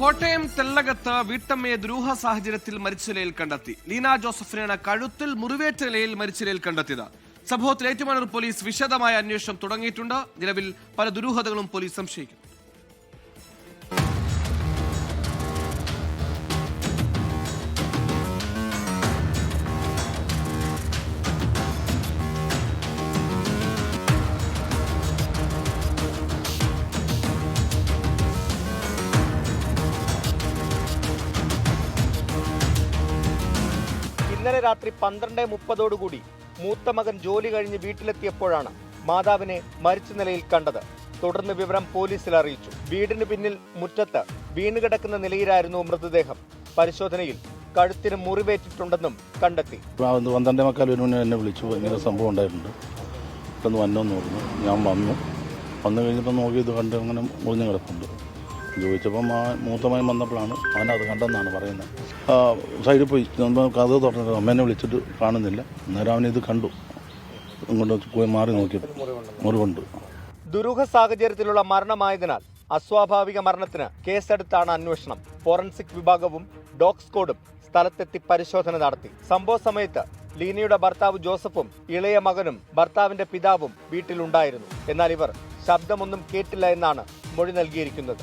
കോട്ടയം തെള്ളകത്ത് വീട്ടമ്മയെ ദുരൂഹ സാഹചര്യത്തിൽ മരിച്ച നിലയിൽ കണ്ടെത്തി. ലീന ജോസഫിനാണ് കഴുത്തിൽ മുറിവേറ്റ നിലയിൽ മരിച്ച നിലയിൽ കണ്ടെത്തിയത്. സംഭവത്തിൽ ഏറ്റുമാനൂർ പോലീസ് വിശദമായ അന്വേഷണം തുടങ്ങിയിട്ടുണ്ട്. നിലവിൽ പല ദുരൂഹതകളും പോലീസ് സംശയിക്കുന്നു. ഇന്നലെ രാത്രി പന്ത്രണ്ട് മുപ്പതോടുകൂടി മൂത്ത മകൻ ജോലി കഴിഞ്ഞ് വീട്ടിലെത്തിയപ്പോഴാണ് മാതാവിനെ മരിച്ച നിലയിൽ കണ്ടത്. തുടർന്ന് വിവരം പോലീസിൽ അറിയിച്ചു. വീടിന് പിന്നിൽ മുറ്റത്ത് വീണുകിടക്കുന്ന നിലയിലായിരുന്നു മൃതദേഹം. പരിശോധനയിൽ കഴുത്തിന് മുറിവേറ്റിട്ടുണ്ടെന്നും കണ്ടെത്തി. പന്ത്രണ്ടേ മക്കാൽ ഒരു എന്നെ വിളിച്ചു. ഇങ്ങനെ സംഭവം ഉണ്ടായിട്ടുണ്ട്. പെട്ടെന്ന് വന്നോന്ന് ഞാൻ വന്നു. വന്നു കഴിഞ്ഞപ്പോൾ നോക്കി ഇത് കണ്ട് അങ്ങനെ മുറിഞ്ഞു കിടപ്പുണ്ട്. ചോദിച്ചപ്പം ആ മൂത്തമായി വന്നപ്പോഴാണ് അവനത് കണ്ടെന്നാണ് പറയുന്നത്. സൈഡിൽ പോയി. കഥ തുറന്നിട്ട് അമ്മേനെ വിളിച്ചിട്ട് കാണുന്നില്ല. അന്നേരം അവനിത് കണ്ടു. ഇങ്ങോട്ട് പോയി മാറി നോക്കിയപ്പോൾ മുറിവുണ്ട്. ദുരൂഹ സാഹചര്യത്തിലുള്ള മരണമായതിനാൽ അസ്വാഭാവിക മരണത്തിന് കേസെടുത്താണ് അന്വേഷണം. ഫോറൻസിക് വിഭാഗവും ഡോഗ് സ്ക്വാഡും സ്ഥലത്തെത്തി പരിശോധന നടത്തി. സംഭവ സമയത്ത് ലീനയുടെ ഭർത്താവ് ജോസഫും ഇളയ മകനും ഭർത്താവിന്റെ പിതാവും വീട്ടിലുണ്ടായിരുന്നു. എന്നാൽ ഇവർ ശബ്ദമൊന്നും കേട്ടില്ല എന്നാണ് മൊഴി നൽകിയിരിക്കുന്നത്.